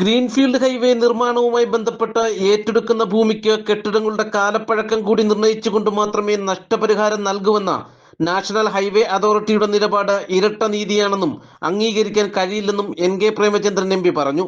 Greenfield highway നിർമ്മാണവുമായി ബന്ധപ്പെട്ട് ഏറ്റെടുക്കുന്ന ഭൂമിക്ക് കെട്ടിടങ്ങളുടെ കാലപ്പഴക്കം കൂടി നിർണയിച്ചുകൊണ്ട് മാത്രമേ നഷ്ടപരിഹാരം നൽകുവെന്ന നാഷണൽ ഹൈവേ അതോറിറ്റിയുടെ നിലപാട് ഇരട്ട നീതിയാണെന്നും അംഗീകരിക്കാൻ കഴിയില്ലെന്നും N K Premachandran M P പറഞ്ഞു.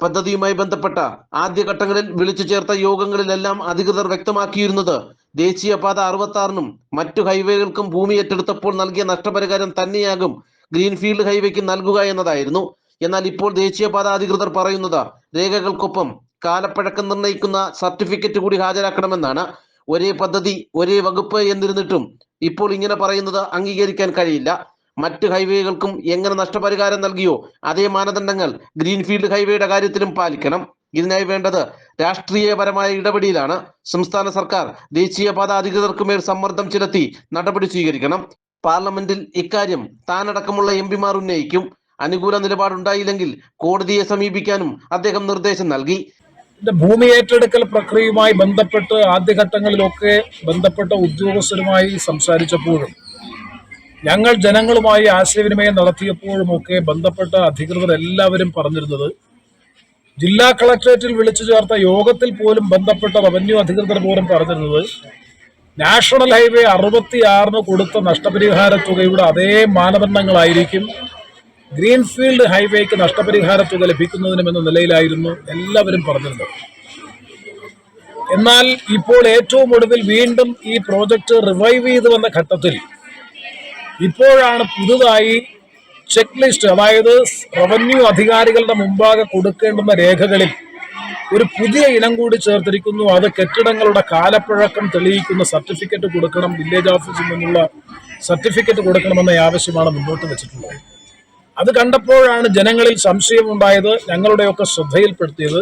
പദ്ധതിയുമായി ബന്ധപ്പെട്ട ആദ്യഘട്ടങ്ങളിൽ വിളിച്ചു ചേർത്ത യോഗങ്ങളിലെല്ലാം അധികൃതർ വ്യക്തമാക്കിയിരുന്നത് ദേശീയപാത അറുപത്തി ആറിനും മറ്റു ഹൈവേകൾക്കും ഭൂമി ഏറ്റെടുത്തപ്പോൾ നൽകിയ നഷ്ടപരിഹാരം തന്നെയാകും ഗ്രീൻഫീൽഡ് ഹൈവേക്ക് നൽകുക എന്നതായിരുന്നു. എന്നാൽ ഇപ്പോൾ ദേശീയപാത അധികൃതർ പറയുന്നത് രേഖകൾക്കൊപ്പം കാലപ്പഴക്കം നിർണയിക്കുന്ന സർട്ടിഫിക്കറ്റ് കൂടി ഹാജരാക്കണമെന്നാണ്. ഒരേ പദ്ധതി ഒരേ വകുപ്പ് എന്നിരുന്നിട്ടും ഇപ്പോൾ ഇങ്ങനെ പറയുന്നത് അംഗീകരിക്കാൻ കഴിയില്ല. മറ്റ് ഹൈവേകൾക്കും എങ്ങനെ നഷ്ടപരിഹാരം നൽകിയോ അതേ മാനദണ്ഡങ്ങൾ ഗ്രീൻഫീൽഡ് ഹൈവേയുടെ കാര്യത്തിലും പാലിക്കണം. ഇതിനായി വേണ്ടത് രാഷ്ട്രീയപരമായ ഇടപെടലാണ് സംസ്ഥാന സർക്കാർ ദേശീയപാത അധികൃതർക്കുമേൽ സമ്മർദ്ദം ചെലുത്തി നടപടി സ്വീകരിക്കണം. പാർലമെന്റിൽ ഇക്കാര്യം താനടക്കമുള്ള എം പിമാർ ഉന്നയിക്കും. അനുകൂല നിലപാടുണ്ടായില്ലെങ്കിൽ കോടതിയെ സമീപിക്കാനും അദ്ദേഹം നിർദ്ദേശം നൽകി. ഭൂമി ഏറ്റെടുക്കൽ പ്രക്രിയയുമായി ബന്ധപ്പെട്ട് ആദ്യഘട്ടങ്ങളിലൊക്കെ ബന്ധപ്പെട്ട ഉദ്യോഗസ്ഥരുമായി സംസാരിച്ചപ്പോഴും ഞങ്ങൾ ജനങ്ങളുമായി ആശയവിനിമയം നടത്തിയപ്പോഴുമൊക്കെ ബന്ധപ്പെട്ട അധികൃതർ എല്ലാവരും പറഞ്ഞിരുന്നത് ജില്ലാ കളക്ടറേറ്റിൽ വിളിച്ചു ചേർത്ത യോഗത്തിൽ പോലും ബന്ധപ്പെട്ട റവന്യൂ അധികൃതർ പോലും പറഞ്ഞിരുന്നത് നാഷണൽ ഹൈവേ അറുപത്തിയാറിന് കൊടുത്ത നഷ്ടപരിഹാര തുകയുടെ അതേ മാനദണ്ഡങ്ങളായിരിക്കും ഗ്രീൻഫീൽഡ് ഹൈവേക്ക് നഷ്ടപരിഹാര തുക ലഭിക്കുന്നതിനും എന്ന നിലയിലായിരുന്നു എല്ലാവരും പറഞ്ഞിരുന്നത്. എന്നാൽ ഇപ്പോൾ ഏറ്റവും ഒടുവിൽ വീണ്ടും ഈ പ്രോജക്റ്റ് റിവൈവ് ചെയ്തു വന്ന ഘട്ടത്തിൽ ഇപ്പോഴാണ് പുതുതായി ചെക്ക് ലിസ്റ്റ് അതായത് റവന്യൂ അധികാരികളുടെ മുമ്പാകെ കൊടുക്കേണ്ടുന്ന രേഖകളിൽ ഒരു പുതിയ ഇനം കൂടി ചേർത്തിരിക്കുന്നു. അത് കെട്ടിടങ്ങളുടെ കാലപ്പഴക്കം തെളിയിക്കുന്ന സർട്ടിഫിക്കറ്റ് കൊടുക്കണം വില്ലേജ് ഓഫീസിൽ നിന്നുള്ള സർട്ടിഫിക്കറ്റ് കൊടുക്കണമെന്ന ആവശ്യമാണ് മുന്നോട്ട് വെച്ചിട്ടുള്ളത്. അത് കണ്ടപ്പോഴാണ് ജനങ്ങളിൽ സംശയമുണ്ടായത് ഞങ്ങളുടെയൊക്കെ ശ്രദ്ധയിൽപ്പെടുത്തിയത്.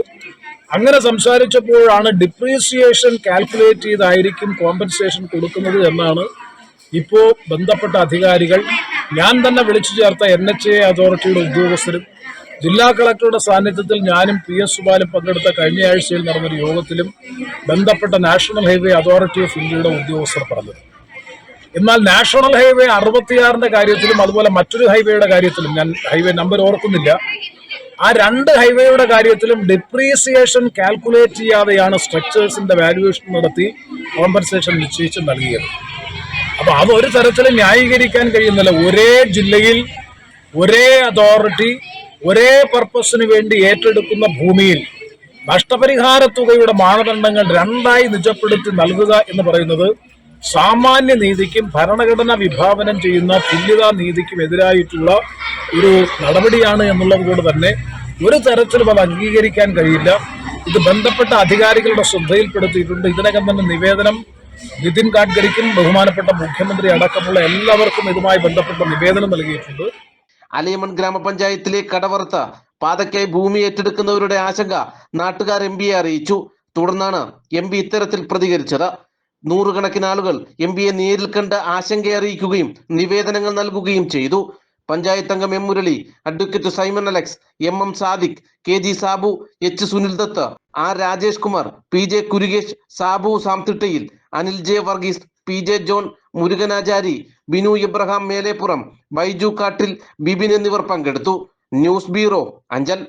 അങ്ങനെ സംസാരിച്ചപ്പോഴാണ് ഡിപ്രീസിയേഷൻ കാൽക്കുലേറ്റ് ചെയ്തായിരിക്കും കോമ്പൻസേഷൻ കൊടുക്കുന്നത് എന്നാണ് ഇപ്പോൾ ബന്ധപ്പെട്ട അധികാരികൾ. ഞാൻ തന്നെ വിളിച്ചു ചേർത്ത എൻ എച്ച് എ അതോറിറ്റിയുടെ ഉദ്യോഗസ്ഥരും ജില്ലാ കളക്ടറുടെ സാന്നിധ്യത്തിൽ ഞാനും പി എസ് സുബാലും പങ്കെടുത്ത കഴിഞ്ഞയാഴ്ചയിൽ നടന്നൊരു യോഗത്തിലും ബന്ധപ്പെട്ട നാഷണൽ ഹൈവേ അതോറിറ്റി ഓഫ് ഇന്ത്യയുടെ ഉദ്യോഗസ്ഥർ പറഞ്ഞത് എന്നാൽ നാഷണൽ ഹൈവേ അറുപത്തിയാറിന്റെ കാര്യത്തിലും അതുപോലെ മറ്റൊരു ഹൈവേയുടെ കാര്യത്തിലും ഞാൻ ഹൈവേ നമ്പർ ഓർക്കുന്നില്ല. ആ രണ്ട് ഹൈവേയുടെ കാര്യത്തിലും ഡിപ്രീസിയേഷൻ കാൽക്കുലേറ്റ് ചെയ്യാതെയാണ് സ്ട്രക്ചേഴ്സിന്റെ വാല്യുവേഷൻ നടത്തി കോമ്പൻസേഷൻ നിശ്ചയിച്ച് നൽകിയത്. അപ്പൊ അതൊരു ഒരു തരത്തിലും ന്യായീകരിക്കാൻ കഴിയുന്നില്ല. ഒരേ ജില്ലയിൽ ഒരേ അതോറിറ്റി ഒരേ പർപ്പസിന് വേണ്ടി ഏറ്റെടുക്കുന്ന ഭൂമിയിൽ നഷ്ടപരിഹാര തുകയുടെ മാനദണ്ഡങ്ങൾ രണ്ടായി നിജപ്പെടുത്തി നൽകുക എന്ന് പറയുന്നത് സാമാന്യ നീതിക്കും ഭരണഘടന വിഭാവനം ചെയ്യുന്ന തുല്യതാ നീതിക്കും എതിരായിട്ടുള്ള ഒരു നടപടിയാണ് എന്നുള്ളത് കൊണ്ട് തന്നെ ഒരു തരത്തിലും അത് അംഗീകരിക്കാൻ കഴിയില്ല. ഇത് ബന്ധപ്പെട്ട അധികാരികളുടെ ശ്രദ്ധയിൽപ്പെടുത്തിയിട്ടുണ്ട്. ഇതിനകം തന്നെ നിവേദനം നിതിൻ ഗഡ്കരിക്കും ബഹുമാനപ്പെട്ട മുഖ്യമന്ത്രി അടക്കമുള്ള എല്ലാവർക്കും ഇതുമായി ബന്ധപ്പെട്ട നിവേദനം നൽകിയിട്ടുണ്ട്. അലയമൺ ഗ്രാമപഞ്ചായത്തിലെ കടവർത്ത പാതയ്ക്കായി ഭൂമി ഏറ്റെടുക്കുന്നവരുടെ ആശങ്ക നാട്ടുകാർ എം പിയെ അറിയിച്ചു. തുടർന്നാണ് എം പി ഇത്തരത്തിൽ പ്രതികരിച്ചത്. നൂറുകണക്കിന് ആളുകൾ എം പിയെ നേരിൽ കണ്ട് ആശങ്ക അറിയിക്കുകയും നിവേദനങ്ങൾ നൽകുകയും ചെയ്തു. പഞ്ചായത്ത് അംഗം M Murali advocate Simon Alex M M Sadiq K G Sabu H Sunil Dutt R Rajesh Kumar P J Kurukesh Sabu Samthittayil Anil J Varghese P J John Muruganachari Binu Ibrahim Melepuram Baiju Kattil Bibin എന്നിവർ പങ്കെടുത്തു. News bureau Anchal.